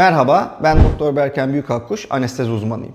Merhaba, ben Doktor Berken Büyükakkuş, anestezi uzmanıyım.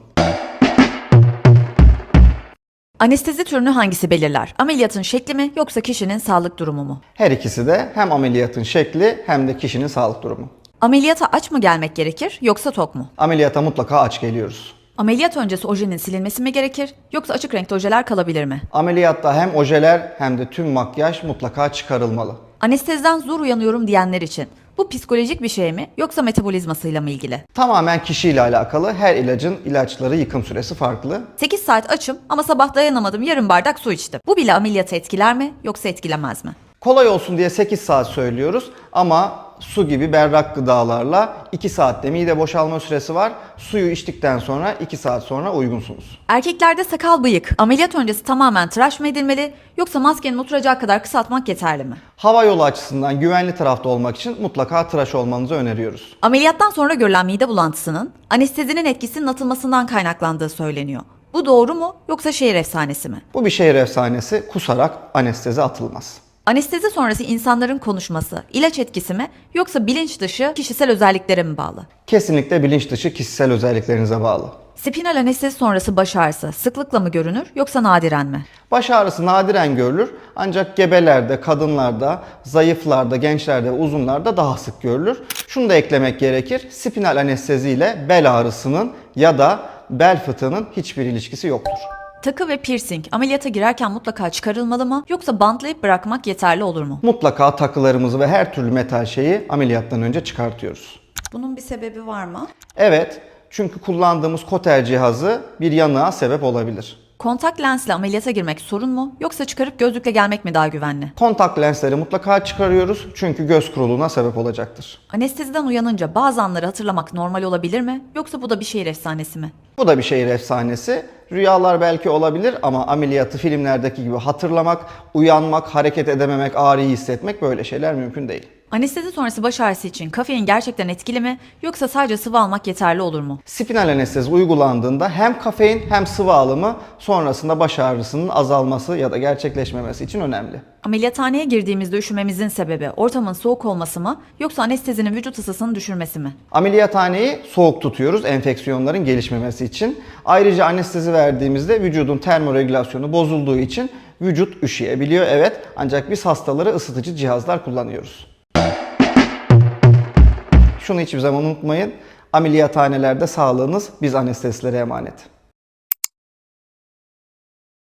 Anestezi türünü hangisi belirler? Ameliyatın şekli mi yoksa kişinin sağlık durumu mu? Her ikisi de hem ameliyatın şekli hem de kişinin sağlık durumu. Ameliyata aç mı gelmek gerekir yoksa tok mu? Ameliyata mutlaka aç geliyoruz. Ameliyat öncesi ojenin silinmesi mi gerekir yoksa açık renkte ojeler kalabilir mi? Ameliyatta hem ojeler hem de tüm makyaj mutlaka çıkarılmalı. Anesteziden zor uyanıyorum diyenler için bu psikolojik bir şey mi yoksa metabolizmasıyla mı ilgili? Tamamen kişiyle alakalı. Her ilacın ilaçları yıkım süresi farklı. 8 saat açım ama sabah dayanamadım yarım bardak su içtim. Bu bile ameliyatı etkiler mi yoksa etkilemez mi? Kolay olsun diye 8 saat söylüyoruz ama su gibi berrak gıdalarla 2 saatte mide boşalma süresi var. Suyu içtikten sonra 2 saat sonra uygunsunuz. Erkeklerde sakal bıyık ameliyat öncesi tamamen tıraş mı edilmeli yoksa maskenin oturacağı kadar kısaltmak yeterli mi? Hava yolu açısından güvenli tarafta olmak için mutlaka tıraş olmanızı öneriyoruz. Ameliyattan sonra görülen mide bulantısının anestezinin etkisinin atılmasından kaynaklandığı söyleniyor. Bu doğru mu yoksa şehir efsanesi mi? Bu bir şehir efsanesi kusarak anestezi atılmaz. Anestezi sonrası insanların konuşması ilaç etkisi mi yoksa bilinç dışı kişisel özelliklere mi bağlı? Kesinlikle bilinç dışı kişisel özelliklerinize bağlı. Spinal anestezi sonrası baş ağrısı sıklıkla mı görünür yoksa nadiren mi? Baş ağrısı nadiren görülür ancak gebelerde, kadınlarda, zayıflarda, gençlerde ve uzunlarda daha sık görülür. Şunu da eklemek gerekir. Spinal anestezi ile bel ağrısının ya da bel fıtığının hiçbir ilişkisi yoktur. Takı ve piercing ameliyata girerken mutlaka çıkarılmalı mı yoksa bantlayıp bırakmak yeterli olur mu? Mutlaka takılarımızı ve her türlü metal şeyi ameliyattan önce çıkartıyoruz. Bunun bir sebebi var mı? Evet, çünkü kullandığımız koter cihazı bir yanığa sebep olabilir. Kontak lensle ameliyata girmek sorun mu yoksa çıkarıp gözlükle gelmek mi daha güvenli? Kontak lensleri mutlaka çıkarıyoruz çünkü göz kuruluğuna sebep olacaktır. Anesteziden uyanınca bazı anları hatırlamak normal olabilir mi yoksa bu da bir şehir efsanesi mi? Bu da bir şehir efsanesi. Rüyalar belki olabilir ama ameliyatı filmlerdeki gibi hatırlamak, uyanmak, hareket edememek, ağrıyı hissetmek böyle şeyler mümkün değil. Anestezi sonrası baş ağrısı için kafein gerçekten etkili mi yoksa sadece sıvı almak yeterli olur mu? Spinal anestezi uygulandığında hem kafein hem sıvı alımı sonrasında baş ağrısının azalması ya da gerçekleşmemesi için önemli. Ameliyathaneye girdiğimizde üşümemizin sebebi ortamın soğuk olması mı yoksa anestezinin vücut ısısını düşürmesi mi? Ameliyathaneyi soğuk tutuyoruz enfeksiyonların gelişmemesi için. Ayrıca anestezi verdiğimizde vücudun termoregülasyonu bozulduğu için vücut üşüyebiliyor evet ancak biz hastaları ısıtıcı cihazlar kullanıyoruz. Şunu hiçbir zaman unutmayın. Ameliyathanelerde sağlığınız biz anestezilere emanet.